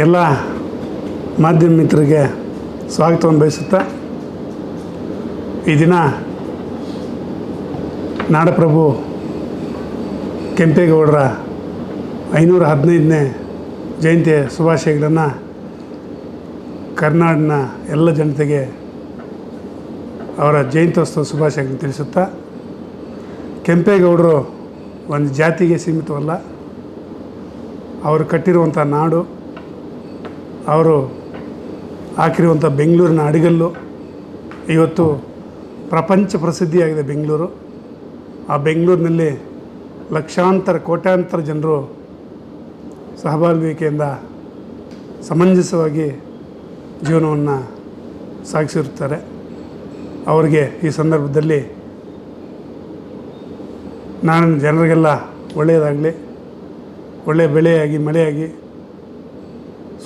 ಎಲ್ಲ ಮಾಧ್ಯಮ ಮಿತ್ರರಿಗೆ ಸ್ವಾಗತವನ್ನು ಬಯಸುತ್ತಾ ಈ ದಿನ ನಾಡಪ್ರಭು ಕೆಂಪೇಗೌಡರ ಐನೂರ ಹದಿನೈದನೇ ಜಯಂತಿಯ ಶುಭಾಶಯಗಳನ್ನು ಕರ್ನಾಡಿನ ಎಲ್ಲ ಜನತೆಗೆ ಅವರ ಜಯಂತ್ಯೋತ್ಸವ ಶುಭಾಶಯಗಳನ್ನು ತಿಳಿಸುತ್ತಾ, ಕೆಂಪೇಗೌಡರು ಒಂದು ಜಾತಿಗೆ ಸೀಮಿತವಲ್ಲ, ಅವರು ಕಟ್ಟಿರುವಂಥ ನಾಡು ಅವರು ಹಾಕಿರುವಂಥ ಬೆಂಗಳೂರಿನ ಅಡಿಗಲ್ಲು ಇವತ್ತು ಪ್ರಪಂಚ ಪ್ರಸಿದ್ಧಿಯಾಗಿದೆ ಬೆಂಗಳೂರು. ಆ ಬೆಂಗಳೂರಿನಲ್ಲಿ ಲಕ್ಷಾಂತರ, ಕೋಟ್ಯಾಂತರ ಜನರು ಸಹಬಾಳ್ವಿಕೆಯಿಂದ ಸಮಂಜಸವಾಗಿ ಜೀವನವನ್ನು ಸಾಗಿಸಿರುತ್ತಾರೆ. ಅವರಿಗೆ ಈ ಸಂದರ್ಭದಲ್ಲಿ ನಾನು ಜನರಿಗೆಲ್ಲ ಒಳ್ಳೆಯದಾಗಲಿ ಒಳ್ಳೆಯ ಬೆಳೆಯಾಗಿ, ಮಳೆಯಾಗಿ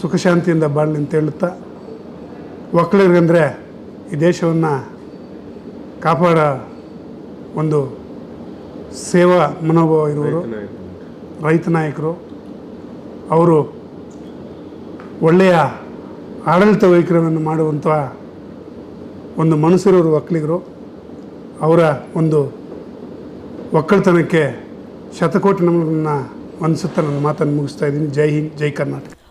ಸುಖ ಶಾಂತಿಯಿಂದ ಬಾಳಲಿ ಅಂತ ಹೇಳುತ್ತಾ ಒಕ್ಕಲಿಗರಂದರೆ ಈ ದೇಶವನ್ನು ಕಾಪಾಡ ಒಂದು ಸೇವಾ ಮನೋಭಾವ ಇರುವರು ರೈತ ನಾಯಕರು. ಅವರು ಒಳ್ಳೆಯ ಆಡಳಿತ ವೈಖರಿಯನ್ನು ಮಾಡುವಂಥ ಒಂದು ಮನಸ್ಸಿರೋರು ಒಕ್ಕಲಿಗರು. ಅವರ ಒಂದು ಒಕ್ಕಲ್ತನಕ್ಕೆ ಶತಕೋಟಿ ನಮ್ಮನ್ನು ವಂದಿಸುತ್ತಾ ನನ್ನ ಮಾತನ್ನು ಮುಗಿಸ್ತಾ ಇದ್ದೀನಿ. ಜೈ ಹಿಂದ್ ಜೈ ಕರ್ನಾಟಕ.